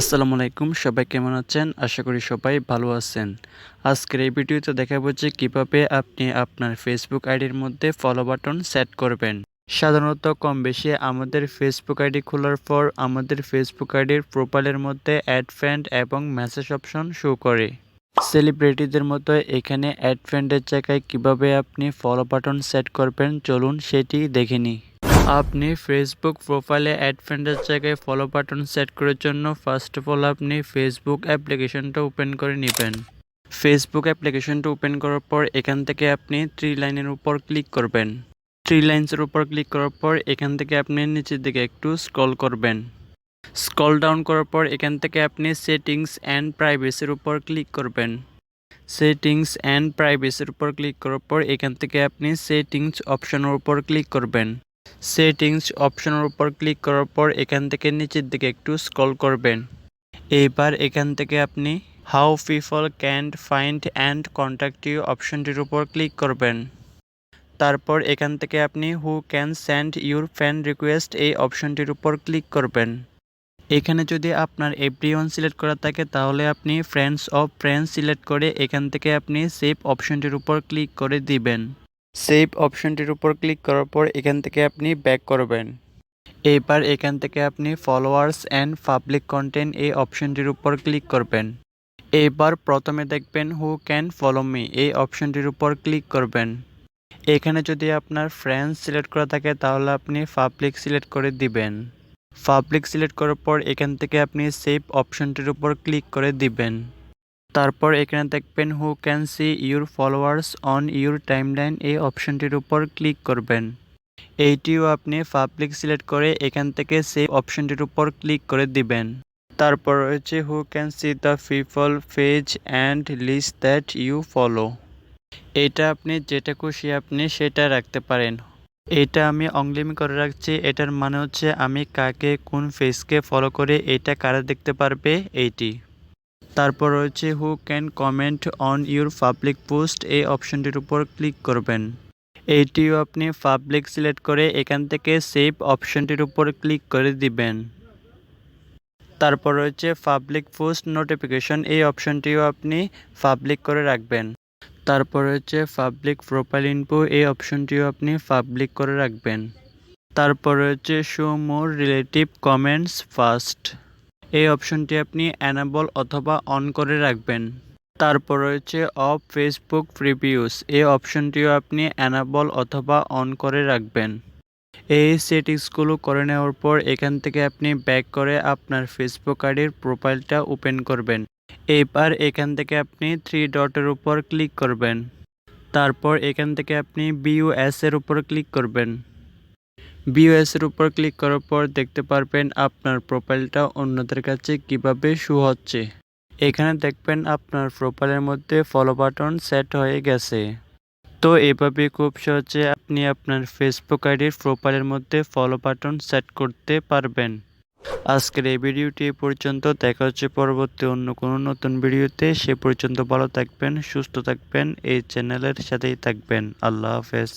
আসসালামু আলাইকুম, সবাই কেমন আছেন? আশা করি সবাই ভালো আছেন। আজকের এই ভিডিওতে দেখাবো যে কীভাবে আপনি আপনার ফেসবুক আইডির মধ্যে ফলো বাটন সেট করবেন। সাধারণত কম বেশি আমাদের ফেসবুক আইডি খোলার পর আমাদের ফেসবুক আইডির প্রোফাইলের মধ্যে অ্যাড ফ্রেন্ড এবং মেসেজ অপশন শো করে। সেলিব্রিটিদের মতো এখানে অ্যাড ফ্রেন্ডের জায়গায় কীভাবে আপনি ফলো বাটন সেট করবেন, চলুন সেটি দেখে নিই। আপনি ফেসবুক প্রোফাইলে অ্যাড ফ্রেন্ডের জায়গায় ফলো বাটন সেট করার জন্য ফার্স্ট অফ অল আপনি ফেসবুক অ্যাপ্লিকেশনটা ওপেন করে নেবেন। ফেসবুক অ্যাপ্লিকেশনটা ওপেন করার পর এখান থেকে আপনি থ্রি লাইনের উপর ক্লিক করবেন। থ্রি লাইন্সের উপর ক্লিক করার পর এখান থেকে আপনি নিচের দিকে একটু স্ক্রল করবেন। স্ক্রল ডাউন করার পর এখান থেকে আপনি সেটিংস অ্যান্ড প্রাইভেসির উপর ক্লিক করবেন। সেটিংস অ্যান্ড প্রাইভেসির উপর ক্লিক করার পর এখান থেকে আপনি সেটিংস অপশনের উপর ক্লিক করবেন। সেটিংস অপশনের উপর ক্লিক করার পর এখান থেকে নিচের দিকে একটু স্ক্রল করবেন। এইবার এখান থেকে আপনি how people can find and contact you অপশনটির উপর ক্লিক করবেন। তারপর এখান থেকে আপনি who can send your fan request এই অপশনটির উপর ক্লিক করবেন। এখানে যদি আপনার এভরি ওয়ান সিলেক্ট করা থাকে, তাহলে আপনি ফ্রেন্ডস অফ ফ্রেন্ডস সিলেক্ট করে এখান থেকে আপনি সেভ অপশনটির উপর ক্লিক করে দিবেন। সেভ অপশনটির উপর ক্লিক করার পর এখান থেকে আপনি ব্যাক করবেন। এবার এখান থেকে আপনি ফলোয়ার্স অ্যান্ড পাবলিক কন্টেন্ট এই অপশনটির উপর ক্লিক করবেন। এবার প্রথমে দেখবেন হু ক্যান ফলো মি এই অপশনটির উপর ক্লিক করবেন। এখানে যদি আপনার ফ্রেন্ডস সিলেক্ট করা থাকে, তাহলে আপনি পাবলিক সিলেক্ট করে দিবেন। পাবলিক সিলেক্ট করার পর এখান থেকে আপনি সেভ অপশনটির উপর ক্লিক করে দিবেন। তারপর এখানে দেখবেন who can see your followers on your timeline এই অপশনটির উপর ক্লিক করবেন। এইটিও আপনি পাবলিক সিলেক্ট করে এখান থেকে সেভ অপশনটির উপর ক্লিক করে দিবেন। তারপর রয়েছে who can see the people page and list that you follow এটা আপনি যেটা খুশি আপনি সেটা রাখতে পারেন। এটা আমি অংলিমি করে রাখছি, এটার মানে হচ্ছে আমি কাকে কোন ফেসকে ফলো করে এটা কারা দেখতে পারবে, এইটি। তারপর রয়েছে who can comment on your public post এই অপশনটির উপর ক্লিক করবেন। এইটিও আপনি পাবলিক সিলেক্ট করে এখান থেকে সেভ অপশনটির উপর ক্লিক করে দিবেন। তারপর রয়েছে পাবলিক পোস্ট নোটিফিকেশন এই অপশনটিও আপনি পাবলিক করে রাখবেন। তারপর রয়েছে পাবলিক প্রোফাইল ইনফো এই অপশনটিও আপনি পাবলিক করে রাখবেন। তারপর রয়েছে show more relative comments first এই অপশনটি আপনি অ্যানাবল অথবা অন করে রাখবেন। তারপর রয়েছে অফ ফেসবুক প্রিভিউস এই অপশনটিও আপনি অ্যানাবল অথবা অন করে রাখবেন। এই সেটিংসগুলো করে নেওয়ার পর এখান থেকে আপনি ব্যাক করে আপনার ফেসবুক আইডির প্রোফাইলটা ওপেন করবেন। এবার এখান থেকে আপনি থ্রি ডটের উপর ক্লিক করবেন। তারপর এখান থেকে আপনি বিইউএস এর উপর ক্লিক করবেন। এর উপর ক্লিক করার পর দেখতে পারবেন আপনার প্রোফাইলটা অন্যদের কাছে কীভাবে শু হচ্ছে। এখানে দেখবেন আপনার প্রোফাইলের মধ্যে ফলো বাটন সেট হয়ে গেছে। তো এভাবে খুব সহজে আপনি আপনার ফেসবুক আইডির প্রোফাইলের মধ্যে ফলো বাটন সেট করতে পারবেন। আজকের এই ভিডিওটি পর্যন্ত। দেখা হচ্ছে পরবর্তী অন্য কোনো নতুন ভিডিওতে। সে পর্যন্ত ভালো থাকবেন, সুস্থ থাকবেন, এই চ্যানেলের সাথেই থাকবেন। আল্লাহ হাফেজ।